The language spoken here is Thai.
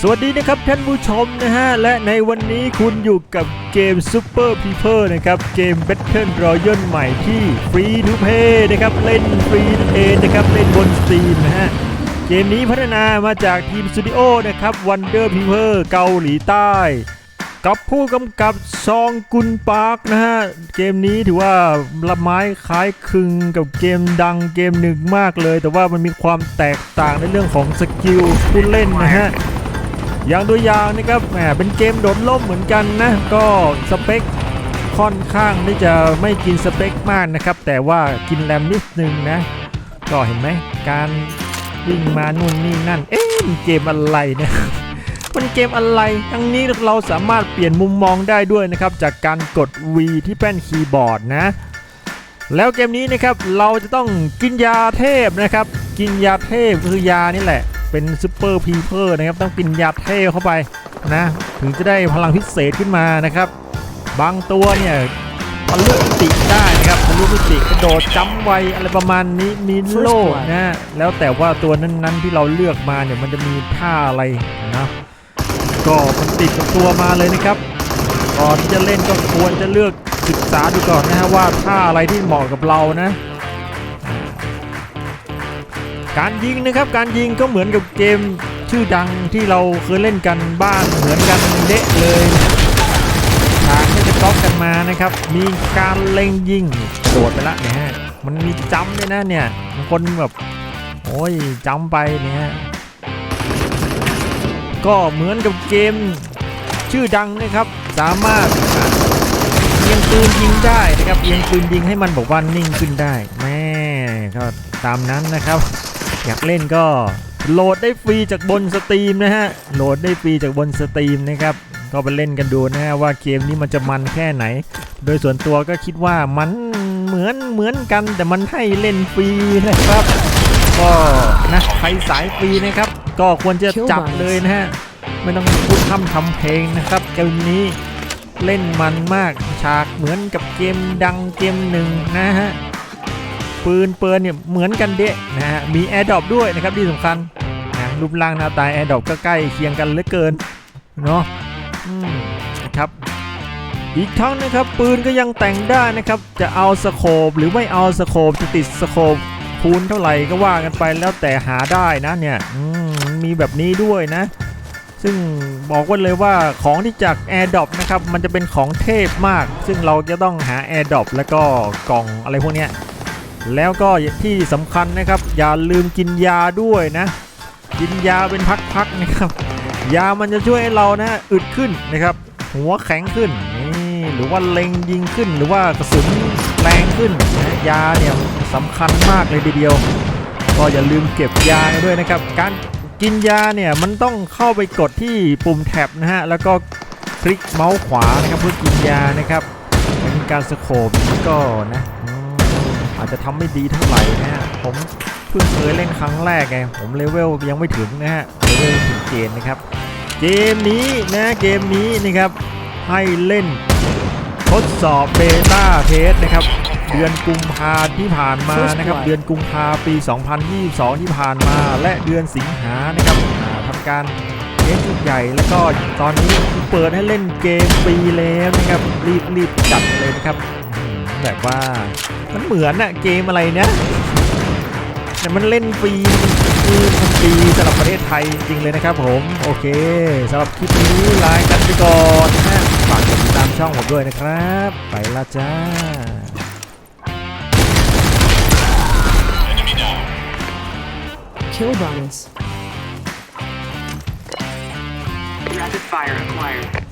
สวัสดีนะครับท่านผู้ชมนะฮะ และในวันนี้คุณอยู่กับเกม Super People นะครับ เกม Battle Royale ใหม่ที่ฟรี to play นะครับ เล่นฟรีเองนะครับ เล่นบน Steam นะฮะ เกมนี้พัฒนามาจากทีมสตูดิโอนะครับ Wonder People เกาหลีใต้ กับผู้กำกับซองกุนปาร์กนะฮะ เกมนี้ถือว่าละไม้คล้ายคลึงกับเกมดังเกมหนึ่งมากเลย แต่ว่ามันมีความแตกต่างในเรื่องของสกิลผู้เล่นนะฮะ อย่างตัวอย่างนะครับแหมเป็นเกมโดดล่มเหมือนกันนะ ก็สเปคค่อนข้างที่จะไม่กินสเปคมากนะครับ แต่ว่ากินแรมนิดนึงนะ ก็เห็นไหมการวิ่งมานู่นนี่นั่น เอ๊ะมันเกมอะไรเนี่ยมันเกมอะไร ทั้งนี้เราสามารถเปลี่ยนมุมมองได้ด้วยนะครับ จากการกด V ที่แป้นคีย์บอร์ดนะ แล้วเกมนี้นะครับเราจะต้องกินยาเทพนะครับ กินยาเทพคือยานี่แหละ เป็นซูเปอร์พีเพอร์นะครับต้องกินยาเทพเข้าไปนะถึงจะได้พลังพิเศษขึ้นมานะครับ บางตัวเนี่ยทะลุมิติได้นะครับทะลุมิติกระโดดจ้ำไวอะไรประมาณนี้มีโล่นะแล้วแต่ว่าตัวนั้นๆที่เราเลือกมาเนี่ยมันจะมีท่าอะไรนะก็มันติดกับตัวมาเลยนะครับก่อนที่จะเล่นก็ควรจะเลือกศึกษาดูก่อนนะฮะว่าท่าอะไรที่เหมาะกับเรานะ การยิงนะครับการยิงก็เหมือนกับเกมชื่อดังที่เราเคยเล่นกันบ้างเหมือนกันเดะเลยทางที่จะก๊อปกันมานะครับ มีการเล็งยิงโดดไปละเนี่ยฮะมันมีจำด้วยนะเนี่ยบางคนแบบโอ้ยจำไปเนี่ยฮะก็เหมือนกับเกมชื่อดังนะครับ สามารถเอียงปืนยิงได้นะครับเอียงปืนยิงให้มันบอกว่านิ่งขึ้นได้แม่ก็ตามนั้นนะครับ อยากเล่นก็โหลดได้ฟรีจากบนสตรีมนะฮะ โหลดได้ฟรีจากบนสตรีมนะครับ ก็ไปเล่นกันดูนะฮะว่าเกมนี้มันจะมันแค่ไหน โดยส่วนตัวก็คิดว่ามันเหมือนเหมือนกัน แต่มันให้เล่นฟรีนะครับ ก็นะใครสายฟรีนะครับ ก็ควรจะจับเลยนะฮะ ไม่ต้องพูดทำทำเพลงนะครับเกมนี้เล่นมันมากฉากเหมือนกับเกมดังเกมหนึ่งนะฮะ ปืนเปินเนี่ยเหมือนกันเดะนะฮะมีแอร์ดรอปด้วยนะครับที่สำคัญนะรูปร่างหน้าตาแอร์ดรอปก็ใกล้เคียงกันเหลือเกินเนาะนะครับอีกทั้งนะครับปืนก็ยังแต่งได้นะครับจะเอาสโคปหรือไม่เอาสโคปจะติดสโคปคูณเท่าไหร่ก็ว่ากันไปแล้วแต่หาได้นะเนี่ยมมีแบบนี้ด้วยนะ ซึ่งบอกไว้เลยว่าของที่จาก AirDrop นะครับมันจะเป็นของเทพมาก ซึ่งเราจะต้องหา AirDrop แล้วก็กล่องอะไรพวกเนี้ย แล้วก็ที่สำคัญนะครับ อย่าลืมกินยาด้วยนะ กินยาเป็นพักๆนะครับ ยามันจะช่วยให้เรานะอึดขึ้นนะครับ หัวแข็งขึ้นนี่หรือว่าเล็งยิงขึ้น หรือว่ากระสุนแรงขึ้นนะยาเนี่ยสำคัญมากเลยทีเดียว ก็อย่าลืมเก็บยาด้วยนะครับ การกินยาเนี่ยมันต้องเข้าไปกดที่ปุ่มแท็บนะฮะแล้วก็คลิกเมาส์ขวานะครับเพื่อกินยานะครับเป็นการสโคปก็นะ อาจจะทำไม่ดีเท่าไหร่นะฮะผมเพิ่งเคยเล่นครั้งแรกไงผมเลเวลยังไม่ถึงนะฮะเลเวลถึงเกณฑ์นะครับ เกมนี้นะเกมนี้นะครับให้เล่นทดสอบเบต้าเทสนะครับเดือนกุมภาที่ผ่านมานะครับเดือนกุมภาปี 2022 ที่ผ่านมา และเดือนสิงหานะครับทำการเทสชุดใหญ่แล้วก็ตอนนี้เปิดให้เล่นเกมฟรีแล้วนะครับรีบรีบจัดเลยนะครับแบบว่า มันเหมือนอะเกมอะไรเนี่ยแต่มันเล่นฟรีมันคือมันฟรีสำหรับประเทศไทยจริงๆเลยนะครับผม โอเคสำหรับคลิปนี้ลากันไปก่อนนะฮะฝากกดติดตามช่องผมด้วยนะครับ ไปละจ้า Kill bonus. Rapid fire acquired.